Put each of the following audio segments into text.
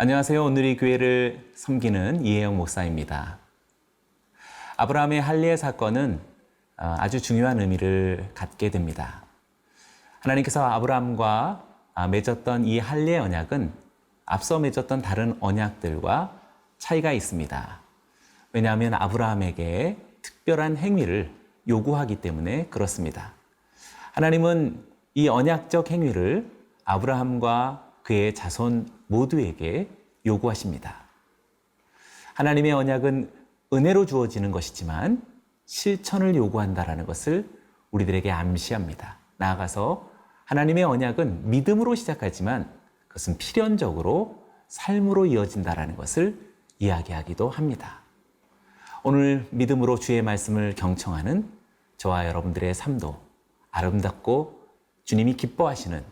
안녕하세요. 오늘의 교회를 섬기는 이혜영 목사입니다. 아브라함의 할례 사건은 어, 아주 중요한 의미를 갖게 됩니다. 하나님께서 아브라함과 아, 맺었던 이 할례 언약은 앞서 맺었던 다른 언약들과 차이가 있습니다. 왜냐하면 아브라함에게 특별한 행위를 요구하기 때문에 그렇습니다. 하나님은 이 언약적 행위를 아브라함과 그의 자손 모두에게 요구하십니다. 하나님의 언약은 은혜로 주어지는 것이지만 실천을 요구한다라는 것을 우리들에게 암시합니다. 나아가서 하나님의 언약은 믿음으로 시작하지만 그것은 필연적으로 삶으로 이어진다라는 것을 이야기하기도 합니다. 오늘 믿음으로 주의 말씀을 경청하는 저와 여러분들의 삶도 아름답고 주님이 기뻐하시는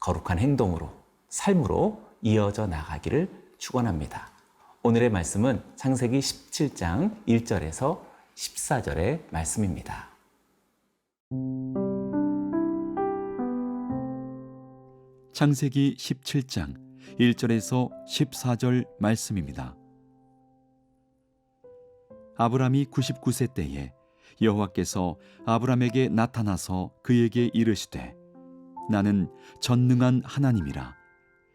거룩한 행동으로 삶으로 이어져 나가기를 축원합니다. 오늘의 말씀은 창세기 17장 1절에서 14절의 말씀입니다. 창세기 17장 1절에서 14절 말씀입니다. 아브람이 99세 때에 여호와께서 아브람에게 나타나서 그에게 이르시되 나는 전능한 하나님이라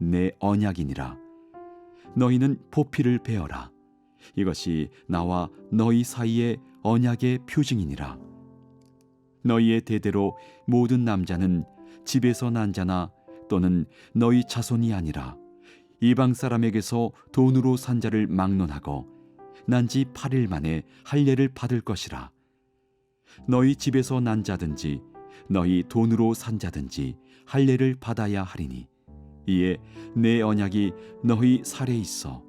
내 언약이니라. 너희는 포피를 베어라. 이것이 나와 너희 사이의 언약의 표징이니라. 너희의 대대로 모든 남자는 집에서 난 자나 또는 너희 자손이 아니라 이방 사람에게서 돈으로 산 자를 막론하고 난 지 8일 만에 할례를 받을 것이라. 너희 집에서 난 자든지 너희 돈으로 산 자든지 할례를 받아야 하리니 이에 내 언약이 너희 살에 있어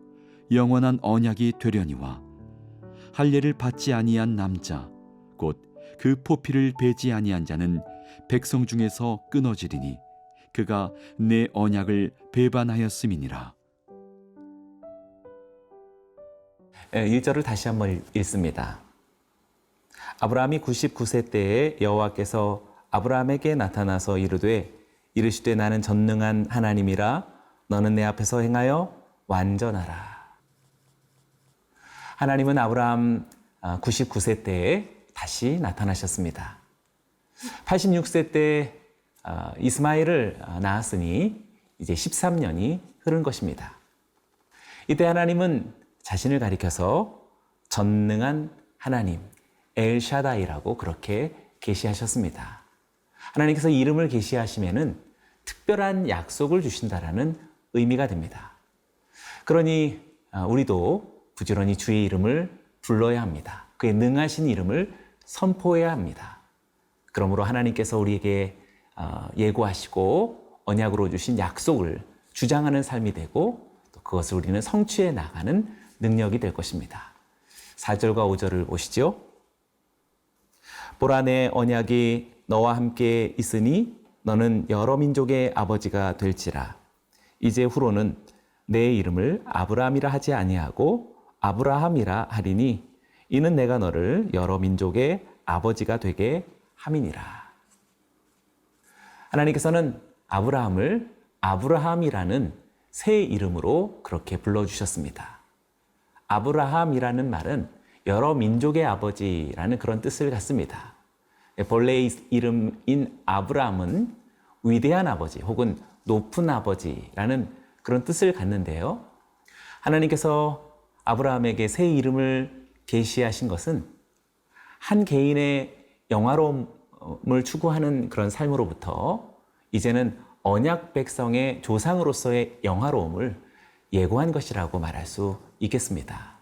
영원한 언약이 되려니와 할례를 받지 아니한 남자 곧 그 포피를 베지 아니한 자는 백성 중에서 끊어지리니 그가 내 언약을 배반하였음이니라 1절을 예, 다시 한번 읽습니다. 아브라함이 99세 때에 여호와께서 아브라함에게 나타나서 이르되 이르시되 나는 전능한 하나님이라 너는 내 앞에서 행하여 완전하라. 하나님은 아브라함 99세 때에 다시 나타나셨습니다. 86세 때 아, 이스마엘을 낳았으니 이제 13년이 흐른 것입니다. 이때 하나님은 자신을 가리켜서 전능한 하나님, 엘샤다이라고 그렇게 계시하셨습니다. 하나님께서 이름을 계시하시면은 특별한 약속을 주신다라는 의미가 됩니다. 그러니 아, 우리도 부지런히 주의 이름을 불러야 합니다. 그의 능하신 이름을 선포해야 합니다. 그러므로 하나님께서 우리에게 어, 예고하시고 언약으로 주신 약속을 주장하는 삶이 되고 또 그것을 우리는 성취해 나가는 능력이 될 것입니다. 4절과 5절을 보시죠. 보라 내 언약이 너와 함께 있으니 너는 여러 민족의 아버지가 될지라 이제 후로는 내 이름을 아브라함이라 하지 아니하고 아브라함이라 하리니 이는 내가 너를 여러 민족의 아버지가 되게 함이니라. 하나님께서는 아브라함을 아브라함이라는 새 이름으로 그렇게 불러주셨습니다. 아브라함이라는 말은 여러 민족의 아버지라는 그런 뜻을 갖습니다. 본래의 이름인 아브라함은 위대한 아버지 혹은 높은 아버지라는 그런 뜻을 갖는데요. 하나님께서 아브라함에게 새 이름을 계시하신 것은 한 개인의 영화로움을 추구하는 그런 삶으로부터 이제는 언약 백성의 조상으로서의 영화로움을 예고한 것이라고 말할 수 있겠습니다.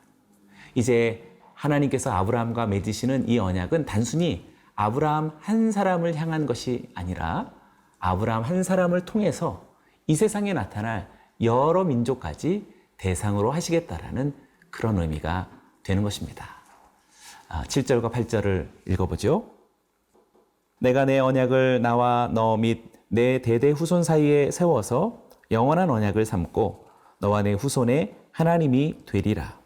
이제 하나님께서 아브라함과 맺으시는 이 언약은 단순히 아브라함 한 사람을 향한 것이 아니라 아브라함 한 사람을 통해서 이 세상에 나타날 여러 민족까지 대상으로 하시겠다라는 그런 의미가 되는 것입니다. 7절과 8절을 읽어보죠. 내가 내 언약을 나와 너 및 내 대대 후손 사이에 세워서 영원한 언약을 삼고 너와 내 후손의 하나님이 되리라.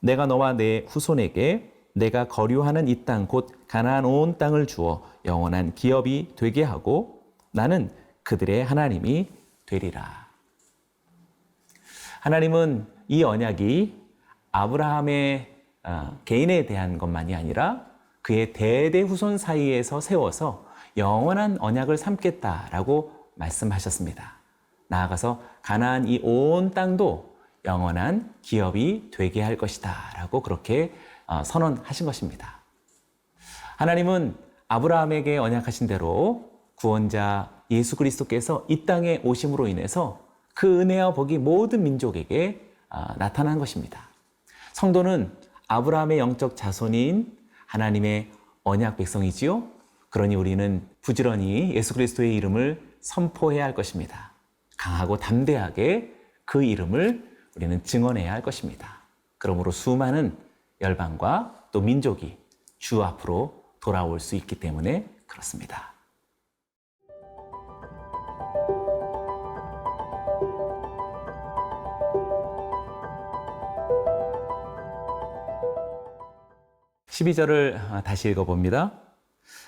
내가 너와 내 후손에게 내가 거류하는 이 땅 곧 가나안 온 땅을 주어 영원한 기업이 되게 하고 나는 그들의 하나님이 되리라. 하나님은 이 언약이 아브라함의 어, 개인에 대한 것만이 아니라 그의 대대 후손 사이에서 세워서 영원한 언약을 삼겠다라고 말씀하셨습니다. 나아가서 가나안 이 온 땅도 영원한 기업이 되게 할 것이다라고 그렇게 어, 선언하신 것입니다. 하나님은 아브라함에게 언약하신 대로 구원자 예수 그리스도께서 이 땅에 오심으로 인해서 그 은혜와 복이 모든 민족에게 아, 나타난 것입니다. 성도는 아브라함의 영적 자손인 하나님의 언약 백성이지요. 그러니 우리는 부지런히 예수 그리스도의 이름을 선포해야 할 것입니다. 강하고 담대하게 그 이름을 우리는 증언해야 할 것입니다. 그러므로 수많은 열방과 또 민족이 주 앞으로 돌아올 수 있기 때문에 그렇습니다. 십이 절을 다시 읽어봅니다.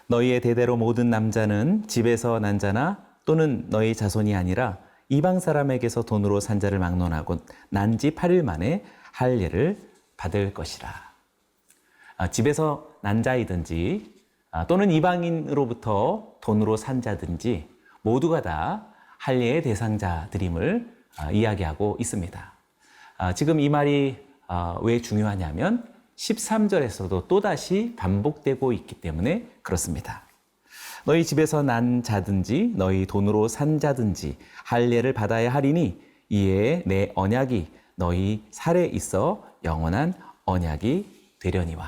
너희의 대대로 모든 남자는 집에서 난 자나 또는 너희 자손이 아니라 이방 사람에게서 돈으로 산 자를 막론하고 난 지 8일 만에 할례를 받을 것이라. 아, 집에서 난 자이든지 아, 또는 이방인으로부터 돈으로 산 자든지 모두가 다 할례의 대상자들임을 아, 이야기하고 있습니다. 지금 이 말이 왜 중요하냐면 13절에서도 또다시 반복되고 있기 때문에 그렇습니다. 너희 집에서 난 자든지 너희 돈으로 산 자든지 할례를 받아야 하리니 이에 내 언약이 너희 살에 있어 영원한 언약이 되려니와.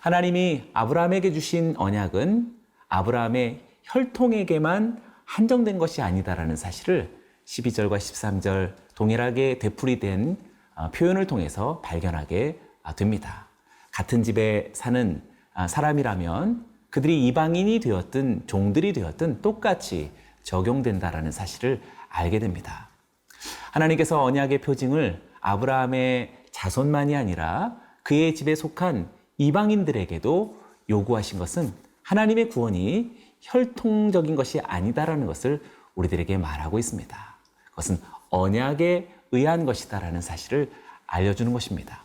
하나님이 아브라함에게 주신 언약은 아브라함의 혈통에게만 한정된 것이 아니다라는 사실을 12절과 13절 동일하게 되풀이된 어, 표현을 통해서 발견하게 아, 됩니다. 같은 집에 사는 아, 사람이라면 그들이 이방인이 되었든 종들이 되었든 똑같이 적용된다라는 사실을 알게 됩니다. 하나님께서 언약의 표징을 아브라함의 자손만이 아니라 그의 집에 속한 이방인들에게도 요구하신 것은 하나님의 구원이 혈통적인 것이 아니다라는 것을 우리들에게 말하고 있습니다. 그것은 언약에 의한 것이다라는 사실을 알려주는 것입니다.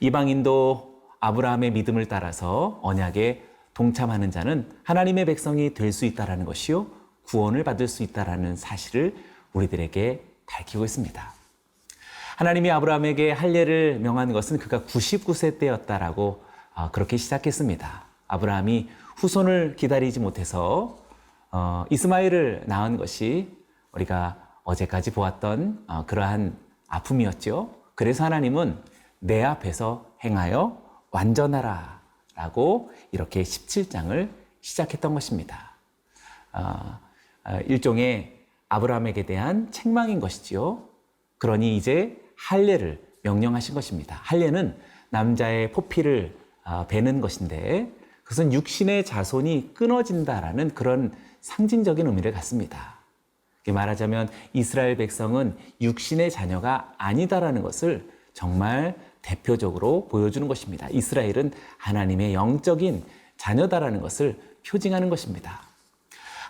이방인도 아브라함의 믿음을 따라서 언약에 동참하는 자는 하나님의 백성이 될 수 있다라는 것이요 구원을 받을 수 있다라는 사실을 우리들에게 밝히고 있습니다. 하나님이 아브라함에게 할례를 명한 것은 그가 99세 때였다라고 아, 그렇게 시작했습니다. 아브라함이 후손을 기다리지 못해서 어, 이스마엘을 낳은 것이 우리가 어제까지 보았던 어, 그러한 아픔이었죠. 그래서 하나님은 내 앞에서 행하여 완전하라 라고 이렇게 17장을 시작했던 것입니다. 어, 일종의 아브라함에게 대한 책망인 것이지요. 그러니 이제 할례를 명령하신 것입니다. 할례는 남자의 포피를 베는 것인데 그것은 육신의 자손이 끊어진다라는 그런 상징적인 의미를 갖습니다. 말하자면 이스라엘 백성은 육신의 자녀가 아니다라는 것을 정말 대표적으로 보여주는 것입니다. 이스라엘은 하나님의 영적인 자녀다라는 것을 표징하는 것입니다.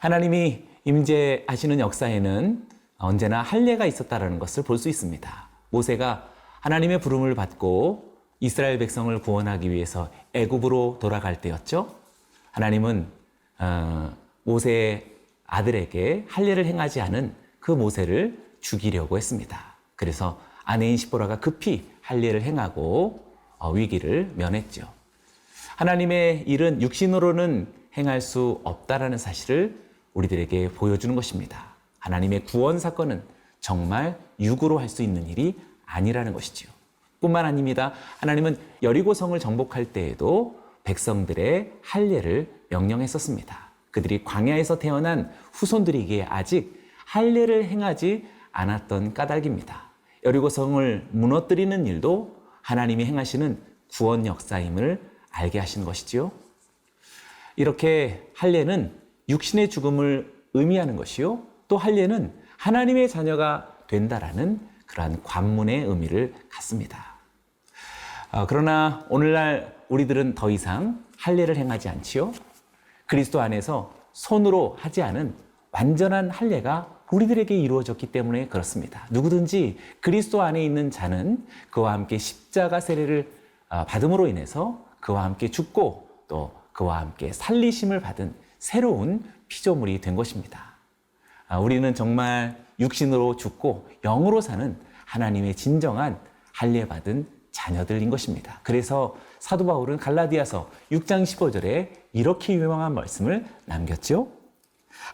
하나님이 임재하시는 역사에는 언제나 할례가 있었다라는 것을 볼 수 있습니다. 모세가 하나님의 부름을 받고 이스라엘 백성을 구원하기 위해서 애굽으로 돌아갈 때였죠. 하나님은 어, 모세의 아들에게 할례를 행하지 않은 그 모세를 죽이려고 했습니다. 그래서 아내인 시보라가 급히 할례를 행하고 어, 위기를 면했죠. 하나님의 일은 육신으로는 행할 수 없다라는 사실을 우리들에게 보여주는 것입니다. 하나님의 구원 사건은 정말 육으로 할 수 있는 일이 아니라는 것이지요. 뿐만 아닙니다. 하나님은 여리고성을 정복할 때에도 백성들의 할례를 명령했었습니다. 그들이 광야에서 태어난 후손들에게 아직 할례를 행하지 않았던 까닭입니다. 여리고성을 무너뜨리는 일도 하나님이 행하시는 구원 역사임을 알게 하신 것이지요. 이렇게 할례는 육신의 죽음을 의미하는 것이요. 또 할례는 하나님의 자녀가 된다라는 그러한 관문의 의미를 갖습니다. 아, 그러나 오늘날 우리들은 더 이상 할례를 행하지 않지요. 그리스도 안에서 손으로 하지 않은 완전한 할례가 우리들에게 이루어졌기 때문에 그렇습니다. 누구든지 그리스도 안에 있는 자는 그와 함께 십자가 세례를 아, 받음으로 인해서 그와 함께 죽고 또 그와 함께 살리심을 받은 새로운 피조물이 된 것입니다. 아, 우리는 정말 육신으로 죽고 영으로 사는 하나님의 진정한 할례 받은 자녀들인 것입니다. 그래서 사도 바울은 갈라디아서 6장 15절에 이렇게 유명한 말씀을 남겼죠.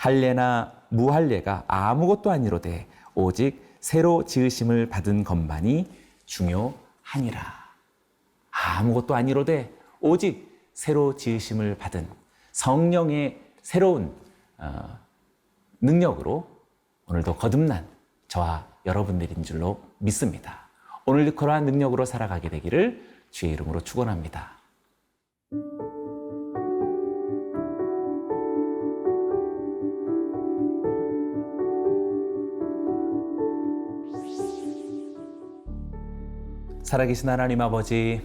할례나 무할례가 아무것도 아니로되 오직 새로 지으심을 받은 것만이 중요하니라. 아무것도 아니로되 오직 새로 지으심을 받은 성령의 새로운 어, 능력으로 오늘도 거듭난 저와 여러분들인 줄로 믿습니다. 오늘도 그러한 능력으로 살아가게 되기를 주의 이름으로 축원합니다. 살아계신 하나님 아버지,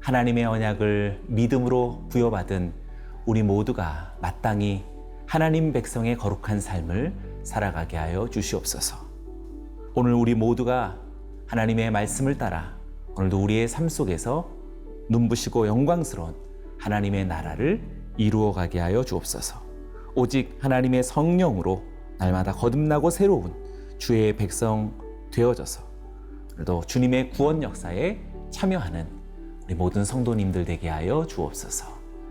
하나님의 언약을 믿음으로 부여받은 우리 모두가 마땅히 하나님 백성의 거룩한 삶을 살아가게 하여 주시옵소서. 오늘 우리 모두가 하나님의 말씀을 따라 오늘도 우리의 삶 속에서 눈부시고 영광스러운 하나님의 나라를 이루어 가게 하여 주옵소서. 오직 하나님의 성령으로 날마다 거듭나고 새로운 주의 백성 되어져서 오늘도 주님의 구원 역사에 참여하는 우리 모든 성도님들 되게 하여 주옵소서.